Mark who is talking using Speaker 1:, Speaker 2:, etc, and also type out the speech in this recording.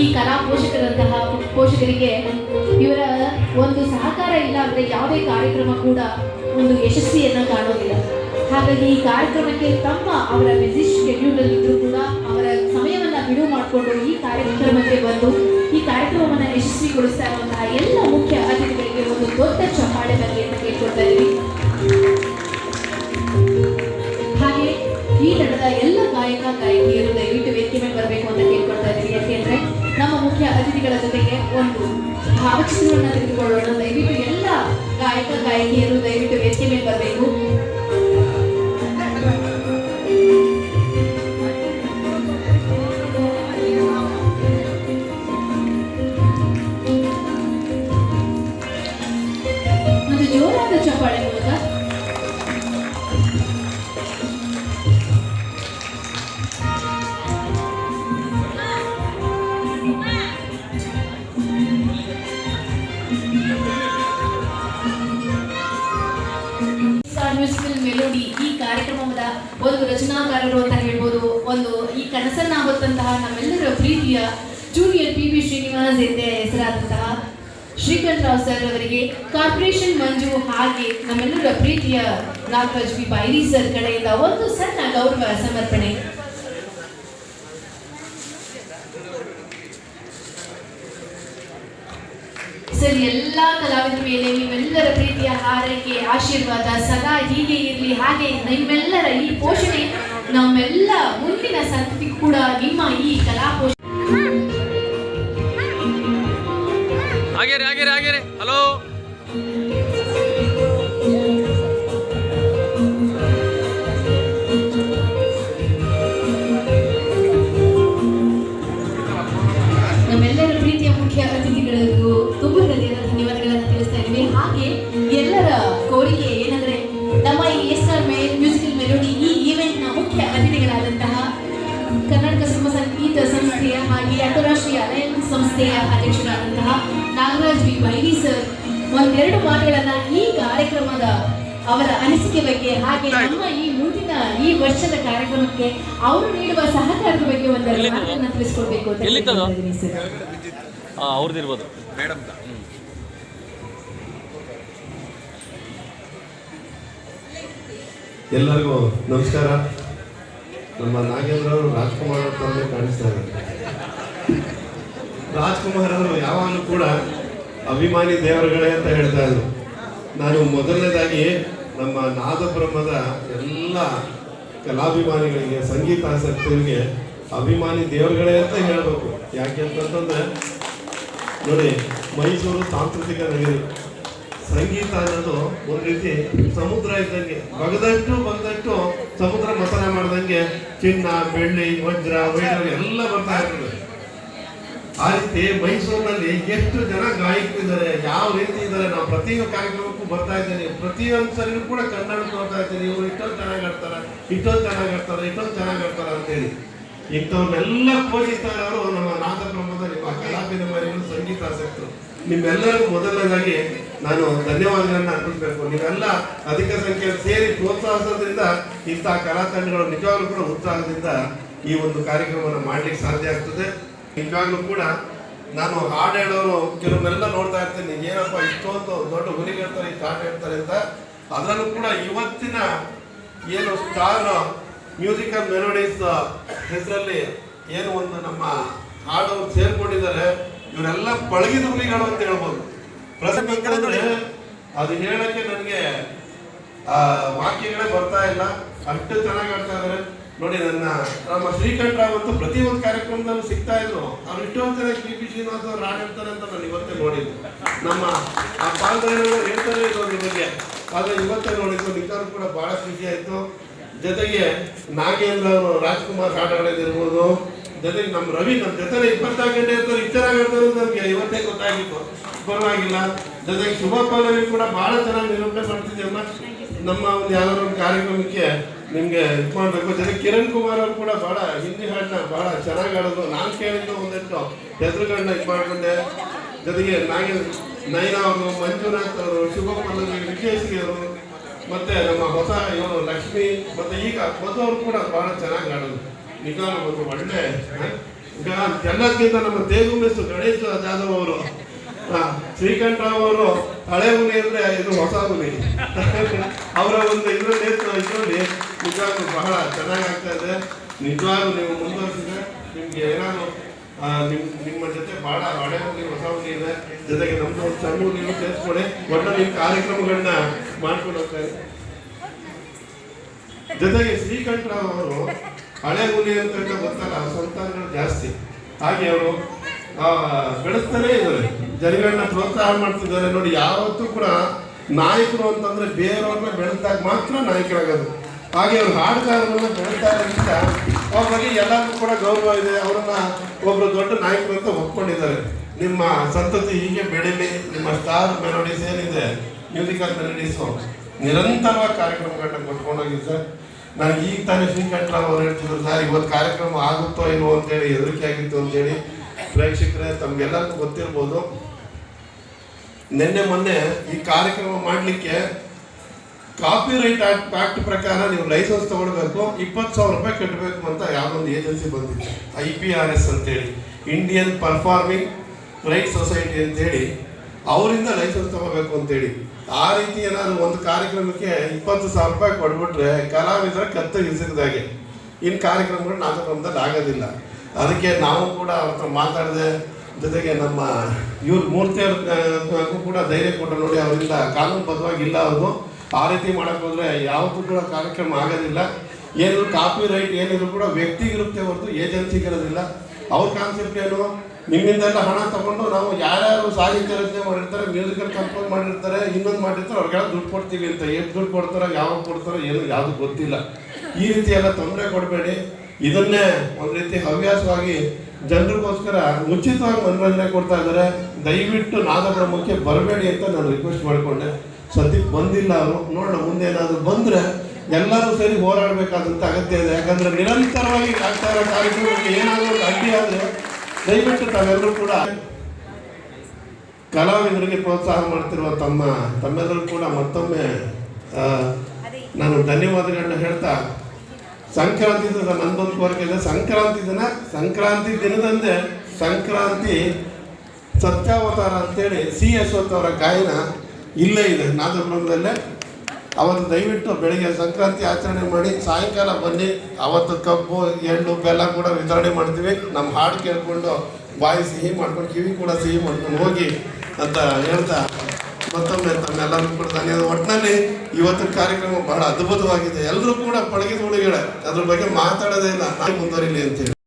Speaker 1: ಈ ಕಲಾ ಪೋಷಕರಂತಹ ಪೋಷಕರಿಗೆ ಇವರ ಒಂದು ಸಹಕಾರ ಇಲ್ಲ ಅಂದರೆ ಯಾವುದೇ ಕಾರ್ಯಕ್ರಮ ಕೂಡ ಒಂದು ಯಶಸ್ವಿಯನ್ನು ಕಾಣೋದಿಲ್ಲ. ಹಾಗಾಗಿ ಈ ಕಾರ್ಯಕ್ರಮಕ್ಕೆ ತಮ್ಮ ಅವರ ಬಿಸಿ ಶೆಡ್ಯೂಲ್ ಇದ್ರೂ ಕೂಡ ಅವರ ಸಮಯವನ್ನ ಬಿಡುವು ಮಾಡಿಕೊಂಡು ಈ ಕಾರ್ಯಕ್ರಮಕ್ಕೆ ಬಂದು ಈ ಕಾರ್ಯಕ್ರಮವನ್ನು ಯಶಸ್ವಿಗೊಳಿಸ್ತಾ ಇರುವಂತಹ ಎಲ್ಲ ಮುಖ್ಯ ಅತಿಥಿಗಳಿಗೆ ಒಂದು ದೊಡ್ಡ ಚಪ್ಪಾಳೆ ಬಗ್ಗೆ ಅಂತ ಕೇಳ್ಕೊಳ್ತಾ ಇದ್ದೀವಿ. ಹಾಗೆ ಈ ತಂಡದ ಎಲ್ಲ ಗಾಯಕ, ಗಾಯಕಿಯರು ಒಂದು ಭಾವಚಿತ್ರವನ್ನು ತೆಗೆದುಕೊಳ್ಳೋಣ. ದಯವಿಟ್ಟು ಎಲ್ಲ ಗಾಯಕ ಗಾಯಕಿಯರು ದಯವಿಟ್ಟು ವೇದಿಕೆ ಮೇಲೆ ಬರಬೇಕು. ಕನಸನ್ನ ನಮ್ಮೆಲ್ಲರ ಪ್ರೀತಿಯ ಜೂನಿಯರ್ ಪಿ ಬಿ ಶ್ರೀನಿವಾಸ್ ಎಂದೇ ಹೆಸರಾದಂತಹ ಶ್ರೀಕಂಠ ರಾವ್ ಸರ್ ಅವರಿಗೆ ಕಾರ್ಪೊರೇಷನ್ ಮಂಜು ಹಾಗೆ ನಮ್ಮೆಲ್ಲರ ಪ್ರೀತಿಯ ನಾಗರಾಜ್ ಬಿ ಬೈರಿ ಸರ್ ಕಡೆಯಿಂದ ಒಂದು ಸಣ್ಣ ಗೌರವ ಸಮರ್ಪಣೆ. ಸರ್ ಎಲ್ಲಾ ಕಲಾವಿದರ ಮೇಲೆ ನಿಮ್ಮೆಲ್ಲರ ಪ್ರೀತಿಯ ಹಾರೈಕೆ, ಆಶೀರ್ವಾದ ಸದಾ ಹೀಗೆ ಇರಲಿ, ಹಾಗೆ ನಿಮ್ಮೆಲ್ಲರ ಈ ಪೋಷಣೆ ನಮ್ಮೆಲ್ಲ ಮುಂದಿನ ಸಂತತಿ ಕೂಡ ನಿಮ್ಮ ಈ ಕಲಾಪೋಷ
Speaker 2: ಆಗಿರಿ ಆಗಿರಿ ಹಾಗೆ ರೀ ಹಲೋ
Speaker 1: ಸುಗಮ ಸಂಗೀತ ಸಂಸ್ಥೆಯ ಹಾಗೆ ಅಂತಾರಾಷ್ಟ್ರೀಯ ಅಲಯನ್ಸ್ ಸಂಸ್ಥೆಯ ಅಧ್ಯಕ್ಷರಾದಂತಹ ನಾಗರಾಜ್ ವಿ. ಬೈರಿ ಸರ್ ಒಂದೆರಡು ಮಾತುಗಳನ್ನ ಈ ಕಾರ್ಯಕ್ರಮದ ಅವರ ಅನಿಸಿಕೆ ಬಗ್ಗೆ ಹಾಗೆ ನಮ್ಮ ಈ ಮುಂದಿನ ಈ ವರ್ಷದ ಕಾರ್ಯಕ್ರಮಕ್ಕೆ ಅವರು ನೀಡುವ ಸಹಕಾರದ ಬಗ್ಗೆ ಒಂದೆರಡು ಮಾತನ್ನ ತಿಳಿಸ್ಕೊಡ್ಬೇಕು ಅಂತ
Speaker 2: ಅವ್ರದ್ದಿರ್ಬೋದು ಮೇಡಮ್
Speaker 3: ಎಲ್ಲರಿಗೂ ನಮಸ್ಕಾರ. ನಮ್ಮ ನಾಗೇಂದ್ರ ಅವರು ರಾಜ್ಕುಮಾರ್ ಅವ್ರ ತಂದೆ ಕಾಣಿಸ್ತಾ ಇದ್ದಾರೆ. ರಾಜ್ಕುಮಾರ್ ಅವರು ಯಾವಾಗಲೂ ಕೂಡ ಅಭಿಮಾನಿ ದೇವರುಗಳೇ ಅಂತ ಹೇಳ್ತಾ ಇದ್ರು. ನಾನು ಮೊದಲನೇದಾಗಿ ನಮ್ಮ ನಾದಬ್ರಹ್ಮದ ಎಲ್ಲ ಕಲಾಭಿಮಾನಿಗಳಿಗೆ, ಸಂಗೀತಾಸಕ್ತರಿಗೆ ಅಭಿಮಾನಿ ದೇವರುಗಳೇ ಅಂತ ಹೇಳಬೇಕು. ಯಾಕೆ ಅಂತಂದ್ರೆ ನೋಡಿ, ಮೈಸೂರು ಸಾಂಸ್ಕೃತಿಕ ನಗರಿ. ಸಂಗೀತ ಅನ್ನೋದು ಒಂದು ರೀತಿ ಸಮುದ್ರ ಇದ್ದಂಗೆ, ಬಗದಷ್ಟು ಬಗದಷ್ಟು ಸಮುದ್ರ ಮಸಾಲೆ ಮಾಡ್ದಂಗೆ ಚಿನ್ನ, ಬೆಳ್ಳಿ, ವಜ್ರ ವೈರ ಎಲ್ಲ ಬರ್ತಾ ಇರ್ತದೆ. ಆ ರೀತಿ ಮೈಸೂರಿನಲ್ಲಿ ಎಷ್ಟು ಜನ ಗಾಯಕರಿದ್ದಾರೆ, ಯಾವ ರೀತಿ ಇದ್ದಾರೆ, ನಾವು ಪ್ರತಿಯೊಂದು ಕಾರ್ಯಕ್ರಮಕ್ಕೂ ಬರ್ತಾ ಇದ್ದೀನಿ. ಪ್ರತಿಯೊಂದು ಸರಿನೂ ಕೂಡ ಕನ್ನಡ ನೋಡ್ತಾ ಇದ್ದೀನಿ. ಇವರು ಇಷ್ಟೊಂದು ಚೆನ್ನಾಗಿ ಆಡ್ತಾರೆ ಇಷ್ಟೊಂದು ಚೆನ್ನಾಗಿ ಆಡ್ತಾರೆ ಇಷ್ಟೊಂದು ಚೆನ್ನಾಗಿ ಆಡ್ತಾರೆ ಅಂತೇಳಿ. ಇಂಥವ್ರನ್ನೆಲ್ಲ ಪೋಷಿಸ್ತಾ ಇರೋರು ನಮ್ಮ ನಾದಬ್ರಹ್ಮದ ನಿಮ್ಮ ಸಂಗೀತ ಆಸಕ್ತರು ನಿಮ್ಮೆಲ್ಲರಿಗೂ ಮೊದಲನೇದಾಗಿ ನಾನು ಧನ್ಯವಾದಗಳನ್ನು ಅರ್ಪಿಸಬೇಕು. ನೀವೆಲ್ಲ ಅಧಿಕ ಸಂಖ್ಯೆಯಲ್ಲಿ ಸೇರಿ ಪ್ರೋತ್ಸಾಹಿಸೋದ್ರಿಂದ ಇಂತಹ ಕಲಾ ತಂಡಗಳು ನಿಜವಾಗ್ಲೂ ಕೂಡ ಉತ್ಸಾಹದಿಂದ ಈ ಒಂದು ಕಾರ್ಯಕ್ರಮವನ್ನು ಮಾಡ್ಲಿಕ್ಕೆ ಸಾಧ್ಯ ಆಗ್ತದೆ. ನಿಜವಾಗ್ಲೂ ಕೂಡ ನಾನು ಹಾಡು ಹೇಳೋರು ಕೆಲವನ್ನೆಲ್ಲ ನೋಡ್ತಾ ಇರ್ತೀನಿ. ಏನಪ್ಪ ಇಷ್ಟೊಂದು ದೊಡ್ಡ ಹುಲಿಗಿರ್ತಾರೆ ಇಷ್ಟು ಹಾಡು ಹೇಳ್ತಾರೆ ಅಂತ. ಅದರಲ್ಲೂ ಕೂಡ ಇವತ್ತಿನ ಏನು ಸ್ಟಾರ್ ಮ್ಯೂಸಿಕಲ್ ಮೆಲೋಡೀಸ್ ಹೆಸರಲ್ಲಿ ಏನು ಒಂದು ನಮ್ಮ ಹಾಡು ಸೇರ್ಕೊಂಡಿದ್ದಾರೆ, ಇವರೆಲ್ಲ ಪಳಗಿದ ಹುಲಿಗಳು ಅಂತ ಹೇಳ್ಬೋದು. ಅಂದ್ರೆ ಅದು ಹೇಳಕ್ಕೆ ನನಗೆ, ಆ, ವಾಕ್ಯಗಳೇ ಬರ್ತಾ ಇಲ್ಲ. ಅಷ್ಟು ಚೆನ್ನಾಗಿ ಆಡ್ತಾ ಇದಾರೆ ನೋಡಿ, ನನ್ನ ನಮ್ಮ ಶ್ರೀಕಂಠರಾವ್ ಅಂತೂ ಪ್ರತಿ ಒಂದು ಕಾರ್ಯಕ್ರಮದಲ್ಲೂ ಸಿಗ್ತಾ ಇದ್ರು. ಅವ್ರು ಇಷ್ಟೊಂದು ಚೆನ್ನಾಗಿ ಶ್ರೀ ಪಿ ಶ್ರೀನಿವಾಸ ಅವ್ರು ಆಡಿರ್ತಾರೆ ಅಂತ ನಾನು ಇವತ್ತೇ ನೋಡಿದ್ದು. ನಮ್ಮ ಆ ಪಾಲ್ಗೊಳ್ಳುವವರು ಹೇಳ್ತಾರೆ ಇರೋದ್ರ ಬಗ್ಗೆ. ಆದ್ರೆ ಇವತ್ತೇ ನೋಡಿದ್ದು ನಿಜವಾಗ್ಲೂ ಕೂಡ ಬಹಳ ಖುಷಿ ಆಯ್ತು. ಜೊತೆಗೆ ನಾಗೇಂದ್ರ ಅವರು ರಾಜ್ಕುಮಾರ್ ಹಾಡೋದಿರ್ಬೋದು. ಜೊತೆಗೆ ನಮ್ಮ ರವಿ ನಮ್ಮ ಜೊತೆ ಇಪ್ಪತ್ತಾರು ಗಂಟೆ ಇರ್ತಾರೆ ಇಷ್ಟು ಚೆನ್ನಾಗಿ ಆಡ್ತಾರೆ ಇವತ್ತೇ ಗೊತ್ತಾಗಿತ್ತು. ಪರವಾಗಿಲ್ಲ ಜೊತೆಗೆ ಶುಭ ಪಲ್ಲವಿ ಕೂಡ ಬಹಳ ಚೆನ್ನಾಗಿ ನಿರೂಪಣೆ ಮಾಡ್ತಿದ್ದೀಯಮ್ಮ ನಮ್ಮ ಒಂದು ಯಾವ್ದಾದ್ರು ಒಂದು ಕಾರ್ಯಕ್ರಮಕ್ಕೆ ನಿಮ್ಗೆ ಇದು ಮಾಡಬೇಕು. ಜೊತೆಗೆ ಕಿರಣ್ ಕುಮಾರ್ ಅವರು ಕೂಡ ಬಹಳ ಹಿಂದಿ ಹಾಡನ್ನ ಬಹಳ ಚೆನ್ನಾಗಿ ಆಡೋದು ನಾನು ಕೇಳಿದ್ದು ಒಂದಿಷ್ಟು ಹೆಸರುಗಳನ್ನ ಇದು ಮಾಡಿಕೊಂಡೆ. ಜೊತೆಗೆ ನಾಗಿ ನಯನಾ ಅವರು, ಮಂಜುನಾಥ್ ಅವರು ಶುಭ ಪಲ್ಲವಿ ವಿಜಯಶ್ರೀ ಅವರು, ಮತ್ತೆ ನಮ್ಮ ಹೊಸ ಇವರು ಲಕ್ಷ್ಮಿ, ಮತ್ತೆ ಈಗ ಅವರು ಕೂಡ ಬಹಳ ಚೆನ್ನಾಗಿ ಆಡೋದು ನಿಜ ಒಂದು ಒಳ್ಳೆ? ಈಗ ಎಲ್ಲದಕ್ಕಿಂತ ನಮ್ಮ ತೇಗು ಮಿಸ್ ಗಣೇಶ್ ಜಾಧವ್ ಅವರು ಆ, ಶ್ರೀಕಂಠ ರಾವ್ ಅವರು ಹಳೆ ಹುಲಿ ಅಂದ್ರೆ ಇದು ಹೊಸ ಹುಲಿ. ಅವರ ಒಂದು ಇದರಲ್ಲಿ ಇದರಲ್ಲಿ ನಿಜವಾಗ್ಲೂ ಬಹಳ ಚೆನ್ನಾಗಿ ಆಗ್ತಾ ಇದೆ. ನಿಜವಾಗ್ಲೂ ನೀವು ಮುಂದುವರಿಸಿದ್ರೆ ನಿಮ್ಗೆ ಏನಾದ್ರು ನಿಮ್ ನಿಮ್ಮ ಜೊತೆ ಬಹಳ ಹಳೆ ಹುಲಿ ಹೊಸ ಹುಲಿ ಇದೆ. ಜೊತೆಗೆ ನಮ್ದು ಒಂದು ಸಣ್ಣ ಹುಲಿನೂ ಸೇರಿಸ್ಕೊಡಿ ಒಟ್ಟು ನಿಮ್ಮ ಕಾರ್ಯಕ್ರಮಗಳನ್ನ ಮಾಡ್ಕೊಂಡು ಹೋಗ್ತಾರೆ ಜೊತೆಗೆ ಶ್ರೀಕಂಠರಾವ್ ಅವರು ಹಳೆ ಹುಲಿ ಅಂತ ಗೊತ್ತಲ್ಲ ಸಂತಾನಗಳು ಜಾಸ್ತಿ. ಹಾಗೆ ಅವರು ಬೆಳೆಸ್ತಾನೆ ಇದ್ದಾರೆ. ಜನಗಳನ್ನ ಪ್ರೋತ್ಸಾಹ ಮಾಡ್ತಿದ್ದಾರೆ ನೋಡಿ, ಯಾವತ್ತೂ ಕೂಡ ನಾಯಕರು ಅಂತಂದ್ರೆ ಬೇರೆಯವ್ರನ್ನ ಬೆಳೆದಾಗ ಮಾತ್ರ ನಾಯಕರಾಗೋದು. ಹಾಗೆ ಅವ್ರು ಹಾಡುಗಾರರನ್ನ ಬೆಳೆಸ್ತಾ ಇರೋದ್ರಿಂದ ಅವ್ರ ಬಗ್ಗೆ ಎಲ್ಲರಿಗೂ ಕೂಡ ಗೌರವ ಇದೆ. ಅವರನ್ನ ಒಬ್ರು ದೊಡ್ಡ ನಾಯಕರು ಅಂತ ಒಪ್ಕೊಂಡಿದ್ದಾರೆ. ನಿಮ್ಮ ಸಂತತಿ ಹೀಗೆ ಬೆಳೀಲಿ. ನಿಮ್ಮ ಸ್ಟಾರ್ ಮೆಲೋಡೀಸ್ ಏನಿದೆ? ಮ್ಯೂಸಿಕಲ್ ಮೆಲೋಡೀಸು ನಿರಂತರವಾಗಿ ಕಾರ್ಯಕ್ರಮಗಳನ್ನ ಕೊಟ್ಕೊಂಡೋಗಿ ಸರ್. ನನಗೆ ಈಗ ತಾನೇ ಶ್ರೀಕಂಠರಾವ್ ಅವ್ರು ಹೇಳ್ತಿದ್ರು, ಸರ್, ಇವತ್ತು ಕಾರ್ಯಕ್ರಮ ಆಗುತ್ತೋ ಇಲ್ವೋ ಅಂತೇಳಿ ಹೆದರಿಕೆ ಆಗಿತ್ತು ಅಂತೇಳಿ ಪ್ರೇಕ್ಷಕರೇ, ತಮ್ಗೆಲ್ಲರಿಗೂ ಗೊತ್ತಿರ್ಬೋದು. ನಿನ್ನೆ ಮೊನ್ನೆ ಈ ಕಾರ್ಯಕ್ರಮ ಮಾಡಲಿಕ್ಕೆ ಕಾಪಿ ರೈಟ್ ಆಕ್ಟ್ ಆಕ್ಟ್ ಪ್ರಕಾರ ನೀವು ಲೈಸೆನ್ಸ್ ತಗೊಳ್ಬೇಕು, ಇಪ್ಪತ್ತು ಸಾವಿರ ರೂಪಾಯಿ ಕಟ್ಟಬೇಕು ಅಂತ ಯಾವೊಂದು ಏಜೆನ್ಸಿ ಬಂದಿತ್ತು ಐ ಪಿ ಆರ್ ಎಸ್ ಅಂತೇಳಿ ಇಂಡಿಯನ್ ಪರ್ಫಾರ್ಮಿಂಗ್ ರೈಟ್ ಸೊಸೈಟಿ ಅಂತೇಳಿ, ಅವರಿಂದ ಲೈಸೆನ್ಸ್ ತಗೋಬೇಕು ಅಂತೇಳಿ. ಆ ರೀತಿ ಏನಾದ್ರು ಒಂದು ಕಾರ್ಯಕ್ರಮಕ್ಕೆ ಇಪ್ಪತ್ತು ಸಾವಿರ ರೂಪಾಯಿ ಕೊಟ್ಬಿಟ್ರೆ, ಕಲಾವಿದರ ಕತ್ತು ಹಿಸಿದಾಗೆ ಇನ್ನು ಕಾರ್ಯಕ್ರಮಗಳು ನಾಟಕದಲ್ಲಿ ಆಗೋದಿಲ್ಲ. ಅದಕ್ಕೆ ನಾವು ಕೂಡ ಅವ್ರ ಹತ್ರ ಮಾತಾಡಿದೆ, ಜೊತೆಗೆ ನಮ್ಮ ಇವ್ರ ಮೂರ್ತಿಯವ್ರಿಗೂ ಕೂಡ ಧೈರ್ಯ ಕೊಟ್ಟು ನೋಡಿ, ಅವರಿಂದ ಕಾನೂನುಬದ್ಧವಾಗಿ ಇಲ್ಲ ಅವರು ಆ ರೀತಿ ಮಾಡಕ್ಕೆ ಹೋದ್ರೆ ಯಾವುದು ಕೂಡ ಕಾರ್ಯಕ್ರಮ ಆಗೋದಿಲ್ಲ. ಏನಿದ್ರು ಕಾಪಿ ರೈಟ್ ಏನಿದ್ರು ಕೂಡ ವ್ಯಕ್ತಿಗಿರುತ್ತೆ ಹೊರತು ಏಜೆನ್ಸಿಗಿರೋದಿಲ್ಲ. ಅವ್ರ ಕಾನ್ಸೆಪ್ಟ್ ಏನು? ನಿಮ್ಮಿಂದೆಲ್ಲ ಹಣ ತಗೊಂಡು ನಾವು ಯಾರ್ಯಾರು ಸಾಹಿತ್ಯ ರಚನೆ ಮಾಡಿರ್ತಾರೆ, ಮ್ಯೂಸಿಕಲ್ ಕಂಪೋಸ್ ಮಾಡಿರ್ತಾರೆ, ಇನ್ನೊಂದು ಮಾಡಿರ್ತಾರೆ, ಅವ್ರಿಗೆಲ್ಲ ದುಡ್ಡು ಕೊಡ್ತೀವಿ ಅಂತ. ಎಷ್ಟು ದುಡ್ಡು ಕೊಡ್ತಾರೋ, ಯಾವಾಗ ಕೊಡ್ತಾರೋ, ಏನು, ಯಾವುದು ಗೊತ್ತಿಲ್ಲ. ಈ ರೀತಿ ಎಲ್ಲ ತೊಂದರೆ ಕೊಡಬೇಡಿ. ಇದನ್ನೇ ಒಂದು ರೀತಿ ಹವ್ಯಾಸವಾಗಿ ಜನರಿಗೋಸ್ಕರ ಉಚಿತವಾಗಿ ಮನರಂಜನೆ ಕೊಡ್ತಾ ಇದ್ದಾರೆ. ದಯವಿಟ್ಟು ನಾದಬ್ರಹ್ಮಕ್ಕೆ ಬರಬೇಡಿ ಅಂತ ನಾನು ರಿಕ್ವೆಸ್ಟ್ ಮಾಡಿಕೊಂಡೆ. ಸದ್ಯಕ್ಕೆ ಬಂದಿಲ್ಲ ಅವರು. ನೋಡೋಣ, ಮುಂದೆ ಏನಾದರೂ ಬಂದರೆ ಎಲ್ಲರೂ ಸೇರಿ ಹೋರಾಡಬೇಕಾದಂಥ ಅಗತ್ಯ ಇದೆ. ಯಾಕಂದರೆ ನಿರಂತರವಾಗಿ ಆಗ್ತಾ ಇರೋ ಕಾರ್ಯಕ್ರಮಕ್ಕೆ ಏನಾದರೂ ಅಡ್ಡಿ ಆದರೆ ದಯವಿಟ್ಟು ತಾವೆಲ್ಲರೂ ಕೂಡ ಕಲಾವಿದರಿಗೆ ಪ್ರೋತ್ಸಾಹ ಮಾಡ್ತಿರುವ ತಮ್ಮ ತಮ್ಮೆಲ್ಲರೂ ಕೂಡ ಮತ್ತೊಮ್ಮೆ ನಾನು ಧನ್ಯವಾದಗಳನ್ನ ಹೇಳ್ತಾ ಸಂಕ್ರಾಂತಿ ದಿನ ನಂದೊಂದು ಕೋರಿಕೆ ಸಂಕ್ರಾಂತಿ ದಿನ, ಸಂಕ್ರಾಂತಿ ದಿನದಂದೇ ಸಂಕ್ರಾಂತಿ ಸತ್ಯಾವತಾರ ಅಂತೇಳಿ ಸಿ ಯಶವಂತ ಅವರ ಗಾಯನ ಇಲ್ಲೇ ಇದೆ ನಾದಬ್ರಹ್ಮದಲ್ಲೇ ಅವತ್ತು ದಯವಿಟ್ಟು ಬೆಳಿಗ್ಗೆ ಸಂಕ್ರಾಂತಿ ಆಚರಣೆ ಮಾಡಿ, ಸಾಯಂಕಾಲ ಬನ್ನಿ. ಅವತ್ತು ಕಬ್ಬು, ಎಳ್ಳು, ಬೆಲ್ಲ ಕೂಡ ವಿತರಣೆ ಮಾಡ್ತೀವಿ. ನಮ್ಮ ಹಾಡು ಕೇಳಿಕೊಂಡು, ಬಾಯಿ ಸಿಹಿ ಮಾಡ್ಕೊಂಡು, ಕಿವಿ ಕೂಡ ಸಿಹಿ ಮಾಡ್ಕೊಂಡು ಹೋಗಿ ಅಂತ ಹೇಳ್ತಾ ಮತ್ತೊಮ್ಮೆ ತಮ್ಮೆಲ್ಲರೂ ಕೂಡ ಧನ್ಯವಾದ. ಒಟ್ಟಿನಲ್ಲಿ ಇವತ್ತಿನ ಕಾರ್ಯಕ್ರಮ ಬಹಳ ಅದ್ಭುತವಾಗಿದೆ. ಎಲ್ಲರೂ ಕೂಡ ಪಳಗಿದ ಹುಡುಗಿಗಳೇ, ಅದ್ರ ಬಗ್ಗೆ ಮಾತಾಡೋದೇ ಇಲ್ಲ. ನಾನು ಮುಂದುವರಿಲಿ ಅಂತೇಳಿ.